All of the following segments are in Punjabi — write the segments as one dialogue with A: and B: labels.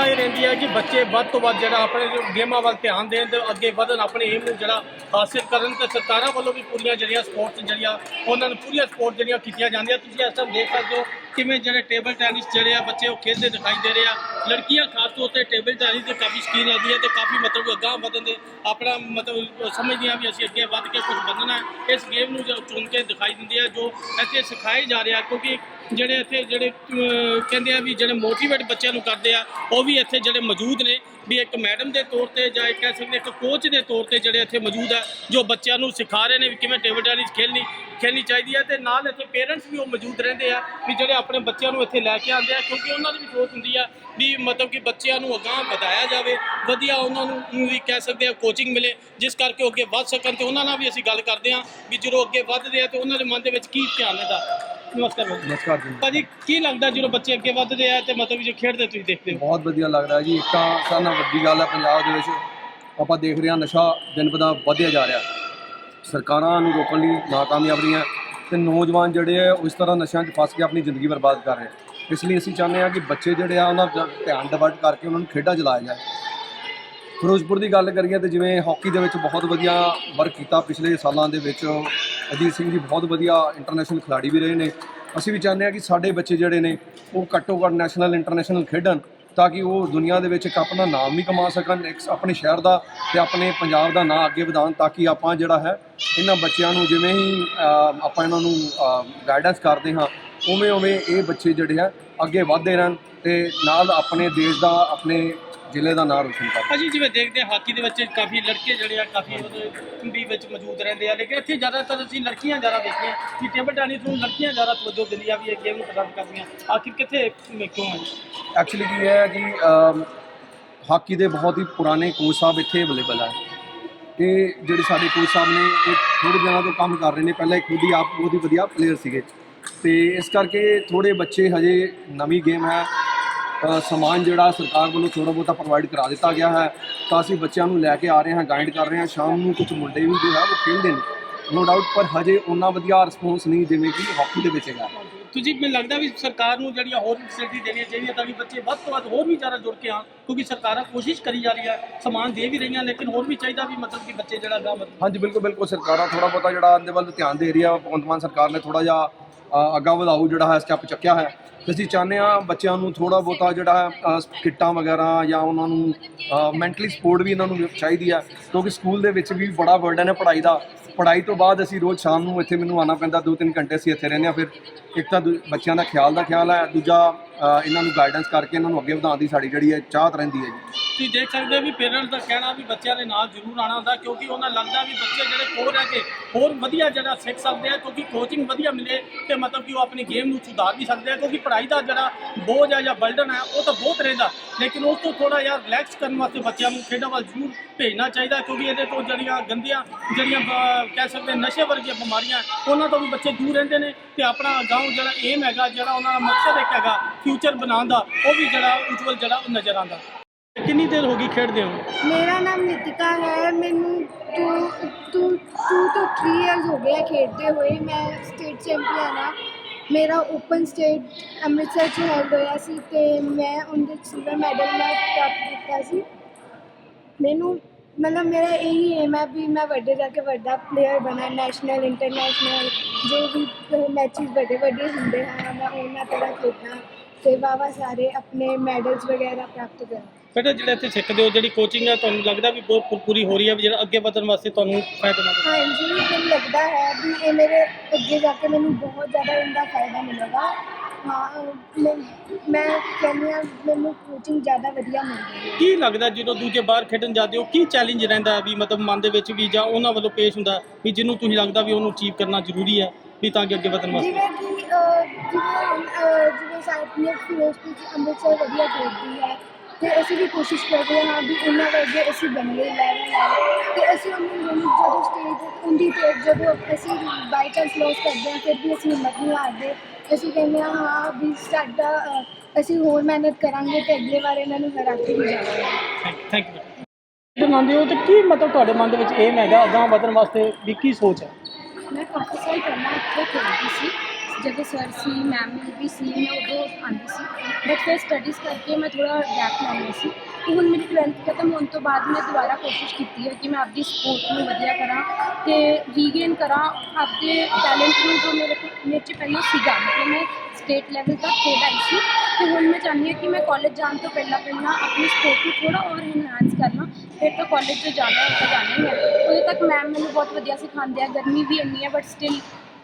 A: ਸਰਕਾਰ ਇਹ ਰਹਿੰਦੀ ਹੈ ਕਿ ਬੱਚੇ ਵੱਧ ਤੋਂ ਵੱਧ ਜਿਹੜਾ ਆਪਣੇ ਗੇਮਾਂ ਵੱਲ ਧਿਆਨ ਦੇਣ ਤੇ ਅੱਗੇ ਵਧਣ, ਆਪਣੇ ਏਮ ਨੂੰ ਜਿਹੜਾ ਹਾਸਿਲ ਕਰਨ ਤੇ ਸਰਕਾਰਾਂ ਵੱਲੋਂ ਵੀ ਪੂਰੀਆਂ ਜਿਹੜੀਆਂ ਸਪੋਰਟਸ ਜਿਹੜੀਆਂ, ਉਹਨਾਂ ਨੂੰ ਪੂਰੀਆਂ ਸਪੋਰਟ ਜਿਹੜੀਆਂ ਕੀਤੀਆਂ ਜਾਂਦੀਆਂ। ਤੁਸੀਂ ਇਸ ਟਾਈਮ ਦੇਖ ਸਕਦੇ ਹੋ ਕਿਵੇਂ ਜਿਹੜੇ ਟੇਬਲ ਟੈਨਿਸ ਜਿਹੜੇ ਆ ਬੱਚੇ ਉਹ ਖੇਡਦੇ ਦਿਖਾਈ ਦੇ ਰਹੇ ਆ। ਲੜਕੀਆਂ ਖਾਸ ਤੌਰ ਤੇ ਟੇਬਲ ਟੈਨਿਸ ਦੇ ਕਾਫੀ ਸ਼ਕੀਨ ਲੱਗਦੀ ਹੈ ਤੇ ਕਾਫੀ ਮਤਲਬ ਅਗਾਂਹ ਵਧਣ ਦੇ ਆਪਣਾ ਮਤਲਬ ਸਮਝਦੀਆਂ ਵੀ ਅਸੀਂ ਅੱਗੇ ਵੱਧ ਕੇ ਕੁਝ ਵਧਣਾ ਹੈ। ਇਸ ਗੇਮ ਨੂੰ ਜੋ ਚੁਣ ਕੇ ਦਿਖਾਈ ਦਿੰਦੀ ਹੈ ਜੋ ਇੱਥੇ ਸਿਖਾਏ ਜਾ ਰਿਹਾ ਕਿਉਂਕਿ ਜਿਹੜੇ ਇੱਥੇ ਜਿਹੜੇ ਕਹਿੰਦੇ ਆ ਵੀ ਜਿਹੜੇ ਮੋਟੀਵੇਟ ਬੱਚਿਆਂ ਨੂੰ ਕਰਦੇ ਆ, ਉਹ ਵੀ ਇੱਥੇ ਜਿਹੜੇ ਮੌਜੂਦ ਨੇ ਵੀ ਇੱਕ ਮੈਡਮ ਦੇ ਤੌਰ ਤੇ ਜਾਂ ਕਹਿ ਸਕਦੇ ਇੱਕ ਕੋਚ ਦੇ ਤੌਰ ਤੇ ਜਿਹੜੇ ਇੱਥੇ ਮੌਜੂਦ ਆ, ਜੋ ਬੱਚਿਆਂ ਨੂੰ ਸਿਖਾ ਰਹੇ ਨੇ ਵੀ ਕਿਵੇਂ ਟੇਬਲ ਟੈਨਿਸ ਖੇਡਣੀ ਖੇਲਣੀ ਚਾਹੀਦੀ ਹੈ ਤੇ ਨਾਲ ਇੱਥੇ ਪੇਰੈਂਟਸ ਵੀ ਉਹ ਮੌਜੂਦ ਰਹਿੰਦੇ ਆ ਵੀ ਜਿਹੜੇ ਆਪਣੇ ਬੱਚਿਆਂ ਨੂੰ ਇੱਥੇ ਲੈ ਕੇ ਆਉਂਦੇ ਆ ਕਿਉਂਕਿ ਉਹਨਾਂ ਦੀ ਵੀ ਸੋਚ ਹੁੰਦੀ ਆ ਵੀ ਮਤਲਬ ਕਿ ਬੱਚਿਆਂ ਨੂੰ ਅਗਾਂਹ ਵਧਾਇਆ ਜਾਵੇ ਵਧੀਆ ਉਹਨਾਂ ਨੂੰ ਵੀ ਕਹਿ ਸਕਦੇ ਆ ਕੋਚਿੰਗ ਮਿਲੇ ਜਿਸ ਕਰਕੇ ਉਹ ਅੱਗੇ ਵੱਧ ਸਕਣ ਤੇ ਉਹਨਾਂ ਨਾਲ ਵੀ ਅਸੀਂ ਗੱਲ ਕਰਦੇ ਆ ਵੀ ਜਦੋਂ ਅੱਗੇ ਵੱਧਦੇ ਆ ਤੇ ਉਹਨਾਂ ਦੇ ਮਨ ਦੇ ਵਿੱਚ ਕੀ ਧਿਆਨ ਰਹਿੰਦਾ। ਨਮਸਕਾਰ
B: ਨਮਸਕਾਰ ਜੀ।
A: ਭਾਜੀ ਕੀ ਲੱਗਦਾ ਜਦੋਂ ਬੱਚੇ ਅੱਗੇ ਵੱਧਦੇ ਆ ਤੇ ਮਤਲਬ ਜੋ ਖੇਡਦੇ ਤੁਸੀਂ ਦੇਖਦੇ ਹੋ?
B: ਬਹੁਤ ਵਧੀਆ ਲੱਗਦਾ ਜੀ ਇੱਕ ਤਾਂ ਨਾਲੋਂ ਵੱਡੀ ਗੱਲ ਹੈ ਪੰਜਾਬ ਦੇ ਵਿੱਚ। ਆਪਾਂ ਦੇਖ ਰਹੇ ਹਾਂ ਨਸ਼ਾ ਦਿਨ ਬ ਦਿਨ ਵਧਿਆ ਜਾ ਰਿਹਾ। ਸਰਕਾਰਾਂ ਨੂੰ ਰੋਕਣ ਲਈ ਨਾਕਾਮਯਾਬ ਰਹੀਆਂ ਤੇ ਨੌਜਵਾਨ ਜਿਹੜੇ ਆ, ਉਹ ਇਸ ਤਰ੍ਹਾਂ ਨਸ਼ਿਆਂ 'ਚ ਫਸ ਕੇ ਆਪਣੀ ਜ਼ਿੰਦਗੀ ਬਰਬਾਦ ਕਰ ਰਹੇ ਇਸ ਲਈ ਅਸੀਂ ਚਾਹੁੰਦੇ ਹਾਂ ਕਿ ਬੱਚੇ ਜਿਹੜੇ ਆ, ਉਹਨਾਂ ਦਾ ਧਿਆਨ ਡਿਵਰਟ ਕਰਕੇ ਉਹਨਾਂ ਨੂੰ ਖੇਡਾਂ 'ਚ ਲਾਇਆ ਜਾਏ। ਫਿਰੋਜ਼ਪੁਰ ਦੀ ਗੱਲ ਕਰੀਏ ਤੇ ਜਿਵੇਂ ਹਾਕੀ ਦੇ ਵਿੱਚ ਬਹੁਤ ਵਧੀਆ ਵਰਕ ਕੀਤਾ ਪਿਛਲੇ ਸਾਲਾਂ ਦੇ ਵਿੱਚ, ਅਜੀਤ ਸਿੰਘ ਜੀ ਬਹੁਤ ਵਧੀਆ ਇੰਟਰਨੈਸ਼ਨਲ ਖਿਡਾਰੀ ਵੀ ਰਹੇ ਨੇ। ਅਸੀਂ ਵੀ ਚਾਹੁੰਦੇ ਹਾਂ ਕਿ ਸਾਡੇ ਬੱਚੇ ਜਿਹੜੇ ਨੇ, ਉਹ ਘੱਟੋ ਘੱਟ ਨੈਸ਼ਨਲ ਇੰਟਰਨੈਸ਼ਨਲ ਖੇਡਣ। ਤਾਂ ਕਿ ਉਹ ਦੁਨੀਆ ਦੇ ਵਿੱਚ ਇੱਕ ਆਪਣਾ ਨਾਮ ਵੀ ਕਮਾ ਸਕਣ, ਇੱਕ ਆਪਣੇ ਸ਼ਹਿਰ ਦਾ ਤੇ ਆਪਣੇ ਪੰਜਾਬ ਦਾ ਨਾਂ ਅੱਗੇ ਵਧਾਉਣ ਤਾਂ ਕਿ ਆਪਾਂ ਜਿਹੜਾ ਹੈ ਇਹਨਾਂ ਬੱਚਿਆਂ ਨੂੰ ਜਿਵੇਂ ਹੀ ਆਪਾਂ ਇਹਨਾਂ ਨੂੰ ਗਾਈਡੈਂਸ ਕਰਦੇ ਹਾਂ ਉਵੇਂ ਉਵੇਂ ਇਹ ਬੱਚੇ ਜਿਹੜੇ ਆ ਅੱਗੇ ਵਧਦੇ ਰਹਿਣ ਤੇ ਨਾਲ ਆਪਣੇ ਦੇਸ਼ ਦਾ, ਆਪਣੇ ਜ਼ਿਲ੍ਹੇ ਦਾ ਨਾਂ ਰੋਸ਼ਨ ਕਰਨ
A: ਭਾਜੀ ਜਿਵੇਂ ਦੇਖਦੇ ਹਾਂ ਹਾਕੀ ਦੇ ਵਿੱਚ ਕਾਫੀ ਲੜਕੇ ਜਿਹੜੇ ਆ ਕਾਫੀ ਵੀ ਵਿੱਚ ਮੌਜੂਦ ਰਹਿੰਦੇ ਆ। ਲੇਕਿਨ ਇੱਥੇ ਜ਼ਿਆਦਾਤਰ ਅਸੀਂ ਲੜਕੀਆਂ ਜ਼ਿਆਦਾ ਦੇਖੀਆਂ ਕਿ ਟੇਬਲ ਟੈਨਿਸ ਨੂੰ ਲੜਕੀਆਂ ਜ਼ਿਆਦਾ ਤਵੱਜੋ ਦਿੰਦੀਆਂ ਵੀ ਇਹ ਗੇਮ ਨੂੰ ਪਸੰਦ ਕਰਦੀਆਂ। ਆਖਿਰ ਕਿੱਥੇ ਕਿਉਂ ਹੈ?
B: ਐਕਚੁਅਲੀ ਕੀ ਹੈ ਕਿ ਹਾਕੀ ਦੇ ਬਹੁਤ ਹੀ ਪੁਰਾਣੇ ਕੋਚ ਸਾਹਿਬ ਇੱਥੇ ਅਵੇਲੇਬਲ ਹੈ ਇਹ ਜਿਹੜੇ ਸਾਡੇ ਕੋਚ ਸਾਹਿਬ ਨੇ ਇਹ ਥੋੜੇ ਦਿਨਾਂ ਤੋਂ ਕੰਮ ਕਰ ਰਹੇ ਨੇ। ਪਹਿਲਾਂ ਇਹ ਖੁਦ ਹੀ ਆਪ ਬਹੁਤ ਹੀ ਵਧੀਆ ਪਲੇਅਰ ਸੀਗੇ। ਤੇ ਇਸ ਕਰਕੇ ਥੋੜੇ ਬੱਚੇ ਹਜੇ ਨਵੀਂ ਗੇਮ ਹੈ। ਸਮਾਨ ਜਿਹੜਾ ਸਰਕਾਰ ਵੱਲੋਂ ਥੋੜਾ ਬਹੁਤਾ ਪ੍ਰੋਵਾਈਡ ਕਰਾ ਦਿੱਤਾ ਗਿਆ ਹੈ। ਤਾਂ ਅਸੀਂ ਬੱਚਿਆਂ ਨੂੰ ਲੈ ਕੇ ਆ ਰਹੇ ਹਾਂ ਗਾਈਡ ਕਰ ਰਹੇ ਹਾਂ। ਸ਼ਾਮ ਨੂੰ ਕੁਝ ਮੁੰਡੇ ਵੀ ਜੋ ਹੈ ਉਹ ਖੇਡਦੇ ਨੇ। ਨੋ ਡਾਊਟ ਪਰ ਹਜੇ ਉਹਨਾਂ ਵਧੀਆ ਰਿਸਪੌਂਸ ਨਹੀਂ ਜਿਵੇਂ ਕਿ ਹਾਕੀ ਦੇ ਵਿੱਚ ਹੈਗਾ।
A: ਤੁਸੀਂ ਮੈਨੂੰ ਲੱਗਦਾ ਵੀ ਸਰਕਾਰ ਨੂੰ ਜਿਹੜੀਆਂ ਹੋਰ ਫੈਸਿਲਿਟੀ ਦੇਣੀਆਂ ਚਾਹੀਦੀਆਂ ਤਾਂ ਕਿ ਬੱਚੇ ਵੱਧ ਤੋਂ ਵੱਧ ਹੋਰ ਵੀ ਜ਼ਿਆਦਾ ਜੁੜ ਕੇ ਆਉਣ ਕਿਉਂਕਿ ਸਰਕਾਰਾਂ ਕੋਸ਼ਿਸ਼ ਕਰੀ ਜਾ ਰਹੀਆਂ ਸਮਾਨ ਦੇ ਵੀ ਰਹੀਆਂ ਲੇਕਿਨ ਹੋਰ ਵੀ ਚਾਹੀਦਾ ਵੀ ਮਤਲਬ ਕਿ ਬੱਚੇ ਜਿਹੜਾ ਗਾ
B: ਹਾਂਜੀ ਬਿਲਕੁਲ ਬਿਲਕੁਲ। ਸਰਕਾਰਾਂ ਥੋੜਾ ਬਹੁਤਾ ਜਿਹੜਾ ਇਹਦੇ ਵੱਲ ਧਿਆਨ ਦੇ ਰਹੀ ਆ ਭਗਵੰਤ ਮਾਨ ਸਰਕਾਰ ਨੇ ਥੋੜਾ ਜਿਹਾ ਅੱਗਾ ਵਧਾਊ ਜਿਹੜਾ ਹੈ ਸਟੈਪ ਚੱਕਿਆ ਹੈ। ਤੇ ਅਸੀਂ ਚਾਹੁੰਦੇ ਆ ਬੱਚਿਆਂ ਨੂੰ ਥੋੜਾ ਬਹੁਤਾ ਜਿਹੜਾ ਹੈ ਕਿੱਟਾਂ ਵਗੈਰਾ ਜਾਂ ਉਹਨਾਂ ਨੂੰ ਮੈਂਟਲੀ ਸਪੋਰਟ ਵੀ ਇਹਨਾਂ ਨੂੰ ਚਾਹੀਦੀ ਆ ਕਿਉਂਕਿ ਸਕੂਲ ਦੇ ਵਿੱਚ ਵੀ ਬੜਾ ਬਰਡਨ ਹੈ ਪੜ੍ਹਾਈ ਦਾ। ਪੜ੍ਹਾਈ ਤੋਂ ਬਾਅਦ ਅਸੀਂ ਰੋਜ਼ ਸ਼ਾਮ ਨੂੰ ਇੱਥੇ ਮੈਨੂੰ ਆਉਣਾ ਪੈਂਦਾ 2-3 ਘੰਟੇ ਅਸੀਂ ਇੱਥੇ ਰਹਿੰਦੇ ਆ ਫਿਰ ਇੱਕ ਤਾਂ ਦੂ- ਬੱਚਿਆਂ ਦਾ ਖਿਆਲ ਦਾ ਖਿਆਲ ਹੈ, ਦੂਜਾ ਅ, ਇਹਨਾਂ ਨੂੰ ਗਾਈਡੈਂਸ ਕਰਕੇ ਇਹਨਾਂ ਨੂੰ ਅੱਗੇ ਵਧਾਉਣ ਦੀ ਸਾਡੀ ਜਿਹੜੀ ਹੈ ਚਾਹਤ ਰਹਿੰਦੀ ਹੈ ਜੀ।
A: ਤੁਸੀਂ ਦੇਖ ਸਕਦੇ ਹੋ ਵੀ ਪੇਰੈਂਟਸ ਦਾ ਕਹਿਣਾ ਵੀ ਬੱਚਿਆਂ ਦੇ ਨਾਲ ਜ਼ਰੂਰ ਆਉਣਾ ਹੁੰਦਾ ਕਿਉਂਕਿ ਉਹਨਾਂ ਲੱਗਦਾ ਵੀ ਬੱਚੇ ਜਿਹੜੇ ਕੋਲ ਰਹਿ ਕੇ ਹੋਰ ਵਧੀਆ ਜਿਹੜਾ ਸਿੱਖ ਸਕਦੇ ਆ ਕਿਉਂਕਿ ਕੋਚਿੰਗ ਵਧੀਆ ਮਿਲੇ ਤੇ ਮਤਲਬ ਕਿ ਉਹ ਆਪਣੀ ਗੇਮ ਨੂੰ ਸੁਧਾਰ ਵੀ ਸਕਦੇ ਆ ਕਿਉਂਕਿ ਪੜ੍ਹਾਈ ਦਾ ਜਿਹੜਾ ਬੋਝ ਹੈ ਜਾਂ ਬਰਡਨ ਹੈ ਉਹ ਤਾਂ ਬਹੁਤ ਰਹਿੰਦਾ। ਲੇਕਿਨ ਉਸ ਤੋਂ ਥੋੜਾ ਜਿਹਾ ਰਿਲੈਕਸ ਕਰਨ ਵਾਸਤੇ ਬੱਚਿਆਂ ਨੂੰ ਖੇਡਾਂ ਵੱਲ ਜ਼ਰੂਰ ਭੇਜਣਾ ਚਾਹੀਦਾ ਕਿਉਂਕਿ ਇਹਦੇ ਤੋਂ ਜਿਹੜੀਆਂ ਗੰਦੀਆਂ, ਜਿਹੜੀਆਂ ਕਹਿ ਸਕਦੇ ਨਸ਼ੇ ਵਰਗੀਆਂ ਬਿਮਾਰੀਆਂ ਉਹਨਾਂ ਤੋਂ ਵੀ ਬੱਚੇ ਦੂਰ ਰਹਿੰਦੇ ਨੇ ਤੇ ਆਪਣਾ ਗਾਉਂ ਜਿਹੜਾ ਏਮ ਹੈਗਾ, ਜਿਹੜਾ ਉਹਨਾਂ ਦਾ ਮਕਸਦ ਇੱਕ ਹੈਗਾ ਫਿਊਚਰ ਬਣਾਉਣ ਦਾ, ਉਹ ਵੀ ਜਿਹੜਾ ਉਜਵਲ ਜਿਹੜਾ ਉਹ ਨਜ਼ਰ ਆਉਂਦਾ। ਕਿੰਨੀ ਦੇਰ ਹੋ ਗਈ ਖੇਡਦੇ ਹੋ
C: ਮੇਰਾ ਨਾਮ ਨਿਤਿਕਾ ਹੈ, ਮੈਨੂੰ ਟੂ ਟੂ ਟੂ ਤੋਂ 3 ਇਅਰਸ ਹੋ ਗਏ ਖੇਡਦੇ ਹੋਏ, ਮੈਂ ਸਟੇਟ ਚੈਂਪੀਅਨ ਆ। ਮੇਰਾ ਓਪਨ ਸਟੇਟ ਅੰਮ੍ਰਿਤਸਰ 'ਚ ਹੈਲਡ ਹੋਇਆ ਸੀ ਤੇ ਮੈਂ ਉਹਦੇ ਸਿਲਵਰ ਮੈਡਲ ਮੈਂ ਪ੍ਰਾਪਤ ਕੀਤਾ ਸੀ। ਮੈਨੂੰ ਮਤਲਬ ਮੇਰਾ ਇਹੀ ਏਮ ਹੈ ਵੀ ਮੈਂ ਵੱਡੇ ਜਾ ਕੇ ਵੱਡਾ ਪਲੇਅਰ ਬਣਾ ਨੈਸ਼ਨਲ ਇੰਟਰਨੈਸ਼ਨਲ ਜੋ ਵੀ ਮੈਚਿਸ ਵੱਡੇ ਵੱਡੇ ਹੁੰਦੇ ਹਨ ਮੈਂ ਉਹਨਾਂ ਤਰ੍ਹਾਂ ਖੇਡਾਂ ਤੇ ਵਾਵਾ ਸਾਰੇ ਆਪਣੇ ਮੈਡਲਸ ਵਗੈਰਾ ਪ੍ਰਾਪਤ ਕਰਾਂ।
A: ਬੇਟਾ ਜਿਹੜਾ ਇੱਥੇ ਸਿੱਖਦੇ ਹੋ ਜਿਹੜੀ ਕੋਚਿੰਗ ਹੈ ਤੁਹਾਨੂੰ ਲੱਗਦਾ ਵੀ ਬਹੁਤ ਪੂਰੀ ਹੋ ਰਹੀ ਹੈ ਵੀ ਜਿਹੜਾ ਅੱਗੇ ਵਧਣ ਵਾਸਤੇ ਤੁਹਾਨੂੰ ਫਾਇਦੇਮੰਦ ਹੈ
C: ਹਾਂਜੀ ਮੈਨੂੰ ਲੱਗਦਾ ਹੈ ਵੀ ਇਹ ਮੇਰੇ ਅੱਗੇ ਜਾ ਕੇ ਮੈਨੂੰ ਬਹੁਤ ਜ਼ਿਆਦਾ ਇਹਦਾ ਫਾਇਦਾ ਮਿਲੇਗਾ। ਹਾਂ ਮੈਂ ਮੈਂ ਕਹਿੰਦੀ ਹਾਂ ਮੈਨੂੰ ਕੋਚਿੰਗ ਜ਼ਿਆਦਾ ਵਧੀਆ ਮਿਲ ਰਹੀ ਹੈ।
A: ਕੀ ਲੱਗਦਾ ਜਦੋਂ ਦੂਜੇ ਬਾਹਰ ਖੇਡਣ ਜਾਂਦੇ ਹੋ ਕੀ ਚੈਲੰਜ ਰਹਿੰਦਾ ਹੈ ਵੀ ਮਤਲਬ ਮਨ ਦੇ ਵਿੱਚ ਵੀ ਜਾਂ ਉਹਨਾਂ ਵੱਲੋਂ ਪੇਸ਼ ਹੁੰਦਾ ਵੀ ਜਿਹਨੂੰ ਤੁਸੀਂ ਲੱਗਦਾ ਵੀ ਉਹਨੂੰ ਅਚੀਵ ਕਰਨਾ ਜ਼ਰੂਰੀ ਹੈ ਵੀ ਤਾਂ ਕਿ ਅੱਗੇ ਵਧਣ ਵਾਸਤੇ?
C: ਜਿਵੇਂ ਕਿ ਅਹ, ਜਿਵੇਂ ਹੁਣ, ਅਹ, ਜਿਵੇਂ ਸਾਡੇ ਫਿਰੋਜ਼ਪੁਰ ਚ ਅੰਮ੍ਰਿਤਸਰ ਵਧੀਆ ਖੇਡਦੀ ਹੈ ਤੇ ਅਸੀਂ ਵੀ ਕੋਸ਼ਿਸ਼ ਕਰਦੇ ਹਾਂ ਵੀ ਉਹਨਾਂ ਵਰਗੇ ਅਸੀਂ ਬਣੀਏ ਲੈਵਲ ਨਾਲ ਤੇ ਅਸੀਂ ਉਹਨੂੰ ਹੁਣ ਜਦੋਂ ਸਟੇਜ ਹੁੰਦੀ ਤੇ ਜਦੋਂ ਅਸੀਂ ਬਾਈ ਚਾਂਸ ਲੋਸ ਕਰਦੇ ਹਾਂ ਫਿਰ ਵੀ ਅਸੀਂ ਹਿੰਮਤ ਨਹੀਂ ਹਾਰਦੇ। ਅਸੀਂ ਕਹਿੰਦੇ ਹਾਂ ਹਾਂ ਵੀ ਸਾਡਾ ਅਸੀਂ ਹੋਰ ਮਿਹਨਤ ਕਰਾਂਗੇ ਤੇ ਅਗਲੇ ਵਾਰ ਇਹਨਾਂ ਨੂੰ ਹਰਾ ਕੇ ਹੀ ਜਾਵਾਂਗੇ।
A: ਥੈਂਕ ਯੂ ਜਦੋਂ ਮੰਨਦੇ ਹੋ ਤੇ ਕੀ ਮਤਲਬ ਤੁਹਾਡੇ ਮਨ ਦੇ ਵਿੱਚ ਏਮ ਹੈਗਾ ਅਗਾਂਹ ਵਧਣ ਵਾਸਤੇ ਵੀ ਕੀ ਸੋਚ ਹੈ?
C: ਮੈਂ ਕਾਫੀ ਸਾਲ ਪਹਿਲਾਂ ਇੱਥੇ ਖੇਡਦੀ ਸੀ।
D: ਜਦੋਂ ਸਰ ਸੀ ਮੈਮ ਵੀ ਸੀ, ਮੈਂ ਉਦੋਂ ਆਉਂਦੀ ਸੀ। ਬਟ ਫਿਰ ਸਟੱਡੀਜ਼ ਕਰਕੇ ਮੈਂ ਥੋੜਾ ਗੈਪ ਲੈ ਲਿਆ ਸੀ। ਤੇ ਹੁਣ ਮੇਰੀ 12th ਖਤਮ ਹੋਣ ਤੋਂ ਬਾਅਦ ਮੈਂ ਦੁਬਾਰਾ ਕੋਸ਼ਿਸ਼ ਕੀਤੀ ਹੈ ਕਿ ਮੈਂ ਆਪਦੀ ਸਪੋਰਟ ਨੂੰ ਵਧੀਆ ਕਰਾਂ ਤੇ ਰੀਗੇਨ ਕਰਾਂ। ਆਪਦੇ ਟੈਲੈਂਟ ਨੂੰ ਜੋ ਮੇਰੇ ਕੋਲ, ਮੇਰੇ 'ਚ ਪਹਿਲਾਂ ਸੀਗਾ, ਮਤਲਬ ਮੈਂ ਸਟੇਟ ਲੈਵਲ ਤੱਕ ਖੇਡ ਆਈ ਸੀ। ਤੇ ਹੁਣ ਮੈਂ ਚਾਹੁੰਦੀ ਹਾਂ ਕਿ ਮੈਂ ਕਾਲਜ ਜਾਣ ਤੋਂ ਪਹਿਲਾਂ ਪਹਿਲਾਂ ਆਪਣੀ ਸਪੋਰਟ ਨੂੰ ਥੋੜਾ ਹੋਰ ਇਨਹਾਂਸ ਕਰ। ਫਿਰ ਤਾਂ ਕਾਲਜ 'ਚ ਜਾਣਾ ਹੈ ਤਾਂ ਜਾਣਾ ਹੀ ਹੈ। ਉਦੋਂ ਤੱਕ ਮੈਮ ਮੈਨੂੰ ਬਹੁਤ ਵਧੀਆ ਸਿਖਾਉਂਦੇ ਆ। ਗਰਮੀ ਵੀ ਇੰਨੀ ਹੈ ਬਟ ਸਟਿਲ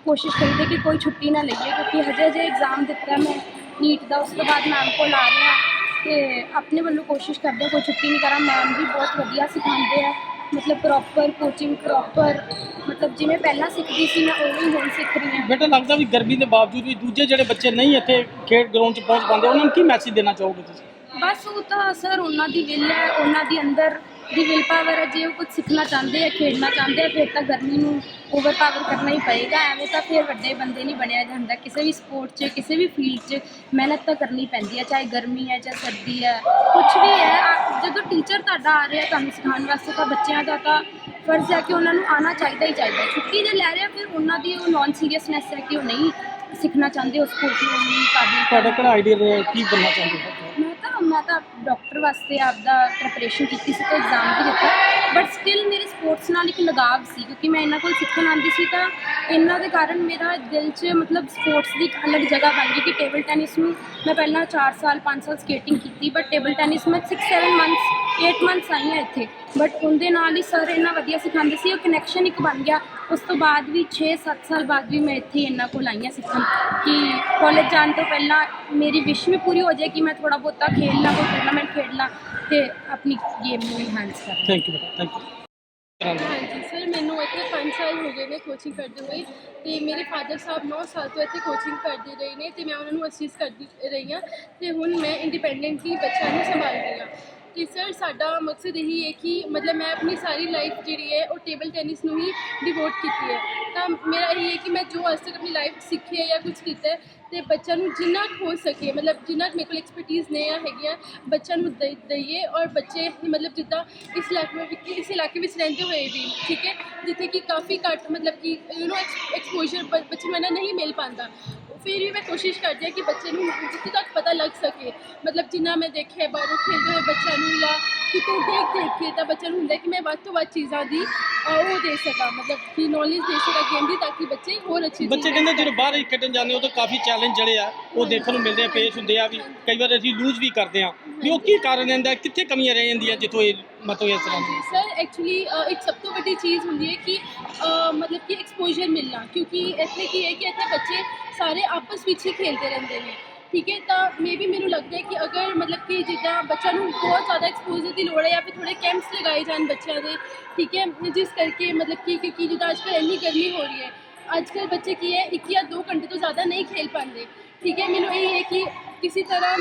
D: ਕੋਸ਼ਿਸ਼ ਕਰੀਦੇ ਕਿ ਕੋਈ ਛੁੱਟੀ ਨਾ ਲਈਏ ਕਿਉਂਕਿ ਹਜੇ ਜੇ ਐਗਜ਼ਾਮ ਦਿੱਤਾ ਮੈਂ ਨੀਟ ਦਾ ਉਸ ਤੋਂ ਬਾਅਦ ਮੈਮ ਕੋਲ ਆ ਰਹੀ ਹਾਂ ਤੇ ਆਪਣੇ ਵੱਲੋਂ ਕੋਸ਼ਿਸ਼ ਕਰਦੇ ਹਾਂ ਕੋਈ ਛੁੱਟੀ ਨਹੀਂ ਕਰਾਂ। ਮੈਮ ਵੀ ਬਹੁਤ ਵਧੀਆ ਸਿਖਾਉਂਦੇ ਆ ਮਤਲਬ ਪ੍ਰੋਪਰ ਕੋਚਿੰਗ ਪ੍ਰੋਪਰ ਮਤਲਬ ਜਿਵੇਂ ਪਹਿਲਾਂ ਸਿੱਖਦੀ ਸੀ ਮੈਂ ਉਵੇਂ ਹੁਣ ਸਿੱਖ ਰਹੀ ਹਾਂ।
A: ਬੇਟਾ ਲੱਗਦਾ ਵੀ ਗਰਮੀ ਦੇ ਬਾਵਜੂਦ ਵੀ ਦੂਜੇ ਜਿਹੜੇ ਬੱਚੇ ਨਹੀਂ ਇੱਥੇ ਖੇਡ ਗਰਾਊਂਡ 'ਚ ਪਹੁੰਚ ਪਾਉਂਦੇ ਉਹਨਾਂ ਨੂੰ ਕੀ ਮੈਸੇਜ ਦੇਣਾ ਚਾਹੋਗੇ ਤੁਸੀਂ?
D: ਬਸ ਉਹ ਤਾਂ ਸਰ ਉਹਨਾਂ ਦੀ ਵਿਲ ਹੈ ਉਹਨਾਂ ਦੀ ਅੰਦਰ ਦੀ ਵਿਲ ਪਾਵਰ ਹੈ। ਜੇ ਉਹ ਕੁਝ ਸਿੱਖਣਾ ਚਾਹੁੰਦੇ ਆ ਖੇਡਣਾ ਚਾਹੁੰਦੇ ਆ ਫਿਰ ਤਾਂ ਗਰਮੀ ਨੂੰ ਓਵਰ ਪਾਵਰ ਕਰਨਾ ਹੀ ਪਏਗਾ, ਐਵੇਂ ਤਾਂ ਫਿਰ ਵੱਡੇ ਬੰਦੇ ਨਹੀਂ ਬਣਿਆ ਜਾਂਦਾ। ਕਿਸੇ ਵੀ ਸਪੋਰਟ 'ਚ, ਕਿਸੇ ਵੀ ਫੀਲਡ 'ਚ ਮਿਹਨਤ ਤਾਂ ਕਰਨੀ ਪੈਂਦੀ ਹੈ, ਚਾਹੇ ਗਰਮੀ ਹੈ, ਚਾਹੇ ਸਰਦੀ ਹੈ। ਕੁਝ ਵੀ ਹੈ, ਆ- ਜਦੋਂ ਟੀਚਰ ਤੁਹਾਡਾ ਆ ਰਿਹਾ, ਤੁਹਾਨੂੰ ਸਿਖਾਉਣ ਵਾਸਤੇ ਤਾਂ ਬੱਚਿਆਂ ਦਾ ਤਾਂ ਫਰਜ਼ ਹੈ ਕਿ ਉਹਨਾਂ ਨੂੰ ਆਉਣਾ ਚਾਹੀਦਾ ਹੀ ਚਾਹੀਦਾ ਛੁੱਟੀ ਜੇ ਲੈ ਰਿਹਾ, ਫਿਰ ਉਹਨਾਂ ਦੀ ਉਹ ਨੌਨ ਸੀਰੀਅਸਨੈਸ ਹੈ ਕਿ ਉਹ ਨਹੀਂ ਸਿੱਖਣਾ ਚਾਹੁੰਦੇ ਉਸ ਸਪੋਰਟ ਨੂੰ ਨਹੀਂ ਕਾਬਿਲ
A: ਤੁਹਾਡਾ ਕਿਹੜਾ ਆਈਡੀਆ ਕੀ ਬਣਨਾ ਚਾਹੁੰਦੇ ਹੋ?
D: ਮੈਂ ਤਾਂ ਮੈਂ ਡਾਕਟਰ ਵਾਸਤੇ ਆਪਦਾ ਪ੍ਰੈਪਰੇਸ਼ਨ ਕੀਤੀ ਸੀ ਤੇ ਐਗਜ਼ਾਮ ਵੀ ਦਿੱਤਾ। ਬਟ ਸਟਿਲ ਮੇਰੇ ਸਪੋਰਟਸ ਨਾਲ ਇੱਕ ਲਗਾਵ ਸੀ, ਕਿਉਂਕਿ ਮੈਂ ਇਹਨਾਂ ਕੋਲ ਸਿੱਖਣ ਆਉਂਦੀ ਸੀ ਤਾਂ ਇਹਨਾਂ ਦੇ ਕਾਰਨ ਮੇਰਾ ਦਿਲ 'ਚ ਮਤਲਬ ਸਪੋਰਟਸ ਦੀ ਇੱਕ ਅਲੱਗ ਜਗ੍ਹਾ ਬਣ ਗਈ ਕਿ ਟੇਬਲ ਟੈਨਿਸ ਨੂੰ ਮੈਂ ਪਹਿਲਾਂ 4 ਸਾਲ 5 ਸਾਲ ਸਕੇਟਿੰਗ ਕੀਤੀ ਬਟ ਟੇਬਲ ਟੈਨਿਸ ਮੈਂ 6 7 ਮੰਥਸ 8 ਮੰਥਸ ਆਈ ਹਾਂ ਇੱਥੇ। ਬਟ ਉਹਦੇ ਨਾਲ ਹੀ ਸਰ ਇੰਨਾ ਵਧੀਆ ਸਿਖਾਉਂਦੇ ਸੀ, ਉਹ ਕਨੈਕਸ਼ਨ ਇੱਕ ਬਣ ਗਿਆ। ਉਸ ਤੋਂ ਬਾਅਦ ਵੀ 6-7 ਸਾਲ ਬਾਅਦ ਵੀ ਮੈਂ ਇੱਥੇ ਇਹਨਾਂ ਕੋਲ ਆਈ ਹਾਂ ਸਿੱਖਣ ਕਿ ਕਾਲਜ ਜਾਣ ਤੋਂ ਪਹਿਲਾਂ ਮੇਰੀ ਵਿਸ਼ ਵੀ ਪੂਰੀ ਹੋ ਜਾਏ ਕਿ ਮੈਂ ਥੋੜਾ ਬਹੁਤਾ ਖੇਡ ਲਾਂ ਕੋਈ ਟੂਰਨਾਮੈਂਟ ਖੇਡ ਲਾਂ ਤੇ ਆਪਣੀ ਗੇਮ ਨੂੰ ਇਨਹਾਂਸ ਕਰਾਂ।
A: ਥੈਂਕ ਯੂ ਬੇਟਾ ਥੈਂਕ ਯੂ
E: ਹਾਂਜੀ ਸਰ ਮੈਨੂੰ ਇੱਥੇ 5 ਸਾਲ ਹੋ ਗਏ ਨੇ ਕੋਚਿੰਗ ਕਰਦੇ ਹੋਏ ਤੇ ਮੇਰੇ ਫਾਦਰ ਸਾਹਿਬ 9 ਸਾਲ ਤੋਂ ਇੱਥੇ ਕੋਚਿੰਗ ਕਰਦੇ ਰਹੇ ਨੇ ਤੇ ਮੈਂ ਉਹਨਾਂ ਨੂੰ ਅਸਿਸਟ ਕਰਦੀ ਰਹੀ ਹਾਂ ਤੇ ਹੁਣ ਮੈਂ ਇੰਡੀਪੈਂਡੈਂਟਲੀ ਬੱਚਿਆਂ ਨੂੰ ਸੰਭਾਲ ਰਹੀ ਹਾਂ। ਤੇ ਸਰ ਸਾਡਾ ਮਕਸਦ ਇਹੀ ਹੈ ਕਿ ਮਤਲਬ ਮੈਂ ਆਪਣੀ ਸਾਰੀ ਲਾਈਫ ਜਿਹੜੀ ਹੈ ਉਹ ਟੇਬਲ ਟੈਨਿਸ ਨੂੰ ਹੀ ਡਿਵੋਟ ਕੀਤੀ ਹੈ। ਤਾਂ ਮੇਰਾ ਇਹ ਹੈ ਕਿ ਮੈਂ ਜੋ ਅੱਜ ਤੱਕ ਆਪਣੀ ਲਾਈਫ ਸਿੱਖੀ ਹੈ ਜਾਂ ਕੁਝ ਕੀਤਾ ਹੈ ਤੇ ਬੱਚਿਆਂ ਨੂੰ ਜਿੰਨਾ ਕੁ ਹੋ ਸਕੇ, ਮਤਲਬ ਜਿੰਨਾ ਕੁ ਮੇਰੇ ਕੋਲ ਐਕਸਪਰਟੀਜ਼ ਨੇ ਜਾਂ ਹੈਗੀਆਂ, ਬੱਚਿਆਂ ਨੂੰ ਦੇ ਦਈਏ ਔਰ ਬੱਚੇ ਮਤਲਬ ਜਿੱਦਾਂ ਇਸ ਇਲਾਕੇ ਵਿੱਚ ਇਸ ਇਲਾਕੇ ਵਿੱਚ ਰਹਿੰਦੇ ਹੋਏ ਵੀ, ਠੀਕ ਹੈ? ਜਿੱਥੇ ਕਿ ਕਾਫੀ ਘੱਟ ਮਤਲਬ ਕਿ ਯੂ نو ਐਕਸਪੋਜ਼ਰ ਬੱਚੇ ਨੂੰ ਇੰਨਾ ਨਹੀਂ ਮਿਲ ਪਾਉਂਦਾ। ਫਿਰ ਵੀ ਮੈਂ ਕੋਸ਼ਿਸ਼ ਕਰਦੀ ਹਾਂ ਕਿ ਬੱਚੇ ਨੂੰ ਜਿੱਥੇ ਤੱਕ ਪਤਾ ਲੱਗ ਸਕੇ ਮਤਲਬ ਜਿੰਨਾ ਮੈਂ ਦੇਖਿਆ ਬਾਹਰੋਂ ਖੇਡਦੇ ਹੋਏ ਬੱਚਿਆਂ ਨੂੰ ਜਾਂ ਕਿਤੋਂ ਦੇਖ ਦੇਖ ਕੇ ਤਾਂ ਬੱਚਿਆਂ ਨੂੰ ਹੁੰਦਾ ਕਿ ਮੈਂ ਵੱਧ ਤੋਂ ਵੱਧ ਚੀਜ਼ਾਂ ਦੀ ਉਹ ਦੇ ਸਕਾਂ ਮਤਲਬ ਕਿ ਨੌਲੇਜ ਦੇ ਸਕਾਂ ਗੇਮ ਦੀ ਤਾਂ ਕਿ ਬੱਚੇ ਹੋਰ ਅੱਛੀ
A: ਬੱਚੇ
E: ਚੀਜ਼ਾਂ
A: ਕਹਿੰਦੇ ਜਦੋਂ ਬਾਹਰ ਹੀ ਖੇਡਣ ਜਾਂਦੇ ਹੋ ਤਾਂ ਕਾਫੀ ਚੈਲੰਜ ਜਿਹੜੇ ਆ ਉਹ ਦੇਖਣ ਨੂੰ ਮਿਲਦੇ ਆ ਪੇਸ਼ ਹੁੰਦੇ ਆ ਵੀ ਕਈ ਵਾਰ ਅਸੀਂ ਲੂਜ਼ ਵੀ ਕਰਦੇ ਆ ਵੀ ਉਹ ਕੀ ਕਾਰਨ ਰਹਿੰਦਾ ਕਿੱਥੇ ਕਮੀਆਂ ਰਹਿ ਜਾਂਦੀਆਂ ਜਿੱਥੋਂ ਇਹ ਮਤਲਬ ਇਸ ਤਰ੍ਹਾਂ ਦੀ।
E: ਸਰ ਐਕਚੁਅਲੀ ਇੱਕ ਸਭ ਤੋਂ ਵੱਡੀ ਚੀਜ਼ ਹੁੰਦੀ ਹੈ ਕਿ ਅ, ਮਤਲਬ ਕਿ ਐਕਸਪੋਜ਼ਰ ਮਿਲਣਾ ਕਿਉਂਕਿ ਇੱਥੇ ਕੀ ਹੈ ਕਿ ਇੱਥੇ ਬੱਚੇ ਸਾਰੇ ਆਪਸ ਵਿੱਚ ਹੀ ਖੇਡਦੇ ਰਹਿੰਦੇ ਨੇ। ਠੀਕ ਹੈ ਤਾਂ ਮੇ ਵੀ ਮੈਨੂੰ ਲੱਗਦਾ ਹੈ ਕਿ ਅਗਰ ਮਤਲਬ ਕਿ ਜਿੱਦਾਂ ਬੱਚਿਆਂ ਨੂੰ ਬਹੁਤ ਜ਼ਿਆਦਾ ਐਕਸਪੋਜ਼ਰ ਦੀ ਲੋੜ ਹੈ ਜਾਂ ਫਿਰ ਥੋੜੇ ਕੈਂਪਸ ਲਗਾਏ ਜਾਣ ਬੱਚਿਆਂ ਦੇ ਠੀਕ ਹੈ ਜਿਸ ਕਰਕੇ ਮਤਲਬ ਕਿ ਕਿਉਂਕਿ ਜਿੱਦਾਂ ਅੱਜ ਕੱਲ੍ਹ ਇੰਨੀ ਗਰਮੀ ਹੋ ਰਹੀ ਹੈ ਅੱਜ ਕੱਲ੍ਹ ਬੱਚੇ ਕੀ ਹੈ ਇੱਕ ਜਾਂ ਦੋ ਘੰਟੇ ਤੋਂ ਜ਼ਿਆਦਾ ਨਹੀਂ ਖੇਲ ਪਾਉਂਦੇ। ਠੀਕ ਹੈ ਮੈਨੂੰ ਇਹ ਹੈ ਕਿ ਕਿਸੇ ਤਰ੍ਹਾਂ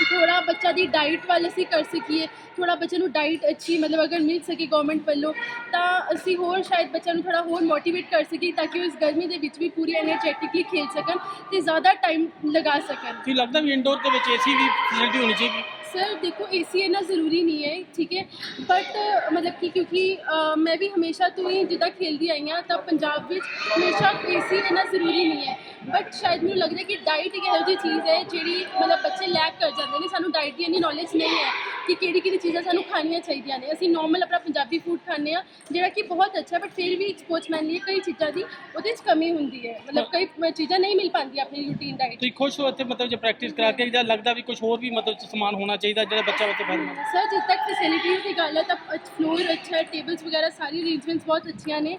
E: ਕਿ ਥੋੜਾ ਬੱਚਾ ਦੀ ਡਾਈਟ ਵੱਲ ਅਸੀਂ ਕਰ ਸਕੀਏ ਥੋੜਾ ਬੱਚੇ ਨੂੰ ਡਾਈਟ ਅੱਛੀ ਮਤਲਬ ਅਗਰ ਮਿਲ ਸਕੇ ਗਵਰਨਮੈਂਟ ਵੱਲੋਂ, ਤਾਂ ਅਸੀਂ ਹੋਰ ਸ਼ਾਇਦ ਬੱਚਿਆਂ ਨੂੰ ਥੋੜਾ ਹੋਰ ਮੋਟੀਵੇਟ ਕਰ ਸਕੀਏ ਤਾਂ ਕਿ ਉਹ ਇਸ ਗਰਮੀ ਦੇ ਵਿੱਚ ਵੀ ਪੂਰੀ ਐਨਰਜੈਟਿਕਲੀ ਖੇਲ ਸਕਣ ਤੇ ਜ਼ਿਆਦਾ ਟਾਈਮ ਲਗਾ ਸਕਣ।
A: ਕੀ ਲੱਗਦਾ ਵੀ ਇਨਡੋਰ ਦੇ ਵਿੱਚ ਏਸੀ ਵੀ ਫੈਸਿਲਿਟੀ ਹੋਣੀ ਚਾਹੀਦੀ?
E: ਸਰ ਦੇਖੋ ਏਸੀ ਇੰਨਾ ਜ਼ਰੂਰੀ ਨਹੀਂ ਹੈ ਠੀਕ ਹੈ ਬਟ ਮਤਲਬ ਕਿ ਕਿਉਂਕਿ ਅ, ਮੈਂ ਵੀ ਹਮੇਸ਼ਾ ਤੋਂ ਹੀ ਜਿੱਦਾਂ ਖੇਲਦੀ ਆਈ ਹਾਂ ਤਾਂ ਪੰਜਾਬ ਵਿੱਚ ਹਮੇਸ਼ਾ ਏ ਸੀ ਇੰਨਾ ਜ਼ਰੂਰੀ ਨਹੀਂ ਹੈ ਬਟ ਸ਼ਾਇਦ ਮੈਨੂੰ ਲੱਗਦਾ ਕਿ ਡਾਈਟ ਇੱਕ ਇਹੋ ਜਿਹੀ ਚੀਜ਼ ਹੈ ਜਿਹੜੀ ਮਤਲਬ ਬੱਚੇ ਲੈਕ ਕਰ ਜਾਂਦੇ ਨੇ ਸਾਨੂੰ ਡਾਈਟ ਦੀ ਇੰਨੀ ਨੌਲੇਜ ਨਹੀਂ ਹੈ ਕਿ ਕਿਹੜੀ ਕਿਹੜੀ ਚੀਜ਼ਾਂ ਸਾਨੂੰ ਖਾਣੀਆਂ ਚਾਹੀਦੀਆਂ ਨੇ। ਅਸੀਂ ਨਾਰਮਲ ਆਪਣਾ ਪੰਜਾਬੀ ਫੂਡ ਖਾਂਦੇ ਆ ਜਿਹੜਾ ਕਿ ਬਹੁਤ ਅੱਛਾ ਬਟ ਫਿਰ ਵੀ ਸਪੋਰਟਸਮੈਨ ਲਈ ਕਈ ਚੀਜ਼ਾਂ ਦੀ ਉਹਦੇ 'ਚ ਕਮੀ ਹੁੰਦੀ ਹੈ। ਮਤਲਬ ਕਈ ਚੀਜ਼ਾਂ ਨਹੀਂ ਮਿਲ ਪਾਉਂਦੀਆਂ ਆਪਣੀ ਰੂਟੀਨ ਡਾਈਟ
A: ਤੁਸੀਂ ਖੁਸ਼ ਹੋ ਇੱਥੇ ਮਤਲਬ ਜੇ ਪ੍ਰੈਕਟਿਸ ਕਰਾ ਕੇ ਜਾਂ ਲੱਗਦਾ ਵੀ ਕੁਝ ਹੋਰ ਵੀ ਮਤਲਬ ਸਮਾਨ ਹੋਣਾ ਚਾਹੀਦਾ ਜਿਹੜਾ ਬੱਚਾ ਉੱਥੇ ਪੜ੍ਹਨਾ
E: ਸਰ ਜਿੱਦ ਤੱਕ ਫੈਸਿਲਿਟੀਜ਼ ਦੀ ਗੱਲ ਹੈ ਤਾਂ ਫਲੋਰ ਅੱਛਾ ਹੈ ਟੇਬਲਸ ਵਗੈਰਾ ਸਾਰੀ ਅਰੇਂਜਮੈਂਟਸ ਬਹੁਤ ਅੱਛੀਆਂ ਨੇ।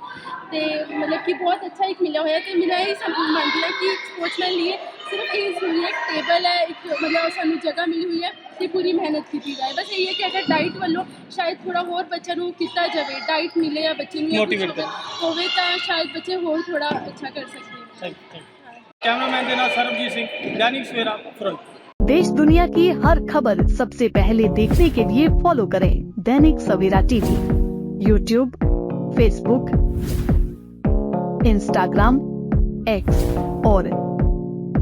E: ਤੇ ਮਤਲਬ ਕਿ ਬਹੁਤ ਅੱਛਾ ਇੱਕ ਮਿਲਿਆ ਹੋਇਆ ਤੇ ਮੇਰਾ ਇਹ ਸਭ ਮੰਨਦੀ ਹੈ ਕਿ ਸਪੋਰਟਸਮੈਨ ਲਈ सिर्फ़ एज हुई है टेबल है एक मतलब सू जगह मिली हुई है ते पूरी मेहनत की जाए। बस यही है कि अगर डाइट वालों शायद थोड़ा होर बच्चे को किया जाए
A: डाइट
E: मिले या बच्चे होवे तो, तो शायद बच्चे होर थोड़ा
A: अच्छा कर सकते कैमरामैन देना सरबजीत सिंह दैनिक सवेरा तुरंत
F: देश दुनिया की हर खबर सबसे पहले देखने के लिए फॉलो करें Dainik Savera TV YouTube Facebook Instagram X और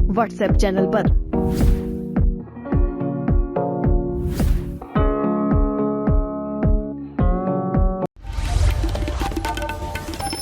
F: व्हाट्सएप चैनल पर।